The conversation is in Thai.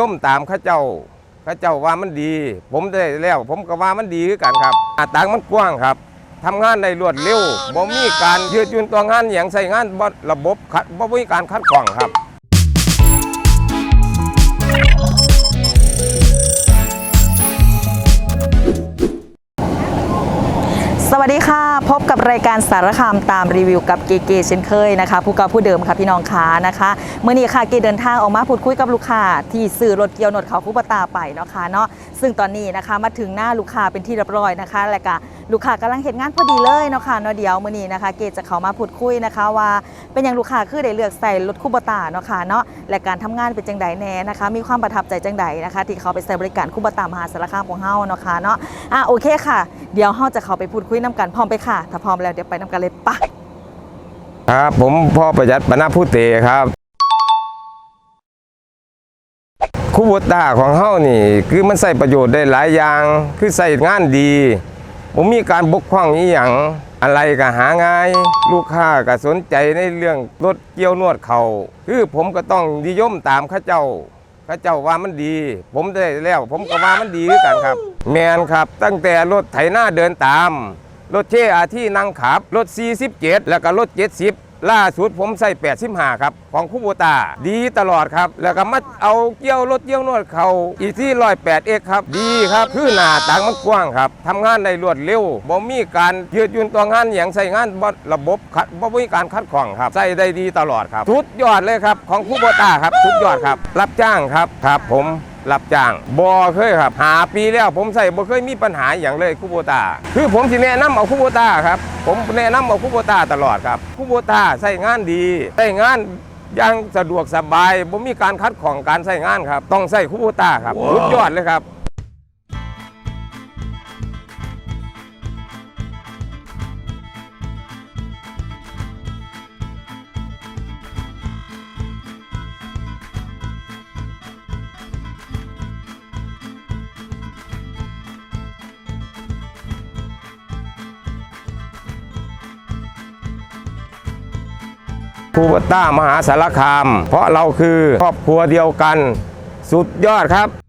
ย่อมตามเข้าเจ้าเข้าเจ้าว่ามันดี ผมได้แล้ว ผมก็ว่ามันดีคือกันครับหน้าต่างมันกว้างครับทำงานได้รวดเร็วบ่มีการยืดหยุ่นตัวงานอย่างใส่งานบ่ระบบขัดบ่มีการคัดข้องครับ วัสดีค่ะ พบกับรายการสารคามตามรีวิวกับเกเกเช่นเคยนะคะผู้ก่าผู้เดิมค่ะพี่น้องค้านะคะเมื่อนี้ค่ะเกเดินทางออกมาพูดคุยกับลูกค้าที่ซื้อรถเกียวหนดเขาคุปตาไปเนาะค่ะเนาะซึ่งตอนนี้นะคะมาถึงหน้าลูกค้าเป็นที่เรียบร้อยนะคะและก็ลูกค้ากำลังเห็นงานพอดีเลยเนาะค่ะเนาะเดี๋ยวมื่อนี้นะคะ เกจะเขามาพูดคุยนะคะว่า เป็นอย่างลูกค้าคือได้เลือกใส่รถคุปตาเนาะค่ะเนาะและการทำงานเป็นจังใดแน่นะคะ มีความประทับใจจังใดนะคะ ที่เขาไปใช้บริการคุปตามหาสารคามของเฮาเนาะค่ะเนาะอะโอเคค่ะ เดี๋ยวเฮาจะเข้าไปพูดคุยน้กันพร้อมไปค่ะ ถ้าพร้อมแล้วเดี๋ยวไปน้กันเลยปะครับ ผมพ่อประหยัดปนาผู้เตครับคูโบต้าของเฮานี่ คือมันใส่ประโยชน์ได้หลายอย่าง คือใส่งานดี ผมมีการบกพร่องอีหยังอะไรก็หาง่าย ลูกค้าก็สนใจในเรื่องรถเกี่ยวนวดเขาคือผมก็ต้องนิยมตามข้าเจ้าข้าเจ้าว่ามันดี ผมได้แล้ว ผมก็ว่ามันดีคือกันครับ แมนครับ ตั้งแต่รถไถหน้าเดินตาม รถเช่อาที่นั่งขับ รถ 47 แล้วก็รถ 70 ล่าสุดผมใส่85ครับ ของคูโบตา ดีตลอดครับ แล้วก็มาเอาเกี่ยวรถเกี่ยวนวดเขาอีที่108เอกครับ ดีครับคือหนาต่างมันกว้างครับทำงานได้รวดเร็วบ่มีการยืดยุ่นตัวงานอย่างใส่งานระบบขัดบ่มีการคัดข้องครับ ใส่ได้ดีตลอดครับสุดยอดเลยครับของคูโบตาครับสุดยอดครับ รับจ้างครับครับผม รับจ้างบอเคยครับหาปีแล้วผมใส่บ่เคยมีปัญหาอย่างเลยคูโบตาคือผมสิแนะนำเอาคูโบตาครับ ผมแนะนำเอาคูโบตาตลอดครับคูโบตาใส่งานดีใส่งานอยังสะดวกสบายผมมีการคัดของการใส่งานครับ ต้องใส่คูโบตาครับสุดยอดเลยครับ คูโบต้ามหาสารคาม เพราะเราคือครอบครัวเดียวกัน สุดยอดครับ